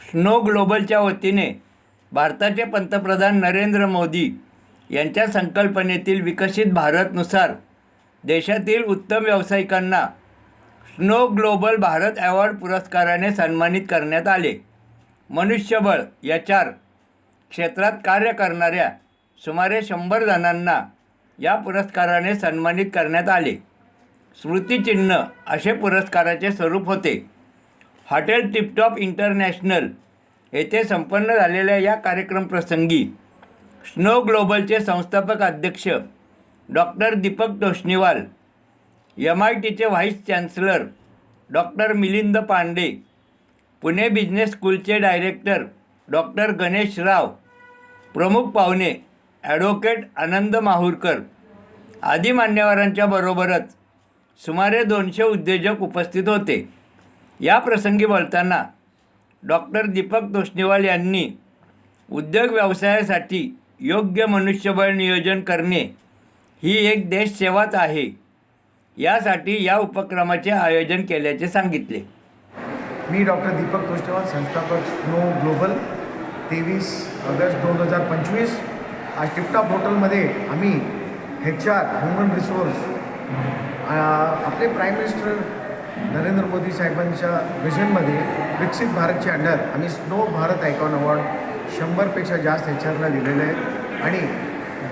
Snow ग्लोबलच्या वतीने भारताचे पंतप्रधान नरेंद्र मोदी यांच्या संकल्पनेतील विकसित भारतनुसार देशातील उत्तम व्यावसायिकांना स्नो ग्लोबल भारत अवॉर्ड पुरस्काराने सन्मानित करण्यात आले. मनुष्यबळ या चार क्षेत्रात कार्य करणाऱ्या सुमारे शंभर जणांना या पुरस्काराने सन्मानित करण्यात आले. स्मृतिचिन्ह असे पुरस्काराचे स्वरूप होते. हॉटेल टिपटॉप इंटरनॅशनल येथे संपन्न झालेल्या या कार्यक्रमप्रसंगी स्नो ग्लोबलचे संस्थापक अध्यक्ष doctor Deepak Toshniwal M I टीचे vice chancellor doctor Milind Pande Pune business स्कूलचे डायरेक्टर डॉक्टर गणेश राव प्रमुख पाहुणे ॲडव्होकेट आनंद माहूरकर आदी मान्यवरांच्या बरोबरच सुमारे दोनशे उद्योजक उपस्थित होते. या प्रसंगी बोलताना डॉक्टर दीपक तोष्णीवाल यांनी उद्योग व्यवसायासाठी योग्य मनुष्यबळ नियोजन करणे ही एक देशसेवाच आहे. यासाठी या उपक्रमाचे आयोजन केल्याचे सांगितले. मी डॉक्टर दीपक तोष्णीवाल संस्थापक स्नो ग्लोबल. तेवीस ऑगस्ट दोन हजार पंचवीस आज टिपटॉप हॉटेलमध्ये आम्ही एच आर ह्युमन रिसोर्स आपले प्राईम मिनिस्टर नरेंद्र मोदी साहेबांच्या विजनमध्ये विकसित भारतच्या अंडर आम्ही स्नो भारत आयकॉन अवॉर्ड शंभरपेक्षा जास्त ह्याच्यावरला दिलेलं दिलेले आहेत आणि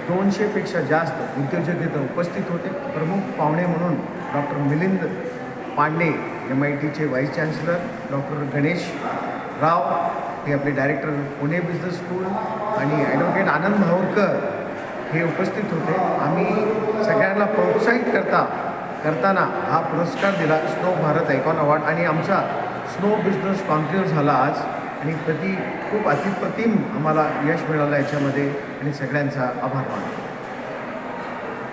दोनशेपेक्षा जास्त उद्योजक उपस्थित होते. प्रमुख पाहुणे म्हणून doctor Milind Pande M I टीचे vice chancellor doctor Ganesh Rao हे आपले डायरेक्टर पुणे बिझनेस स्कूल आणि ॲडव्होकेट आनंद भावरकर हे उपस्थित होते. आम्ही सगळ्यांना प्रोत्साहित करता करताना हा पुरस्कार दिला स्नो भारत आयकॉन अवॉर्ड आणि आमचा स्नो बिझनेस कॉन्क्लेव्ह झाला आज. आणि प्रति खूप अतिप्रतिम आम्हाला यश मिळालं याच्यामध्ये. आणि सगळ्यांचा आभार मानतो.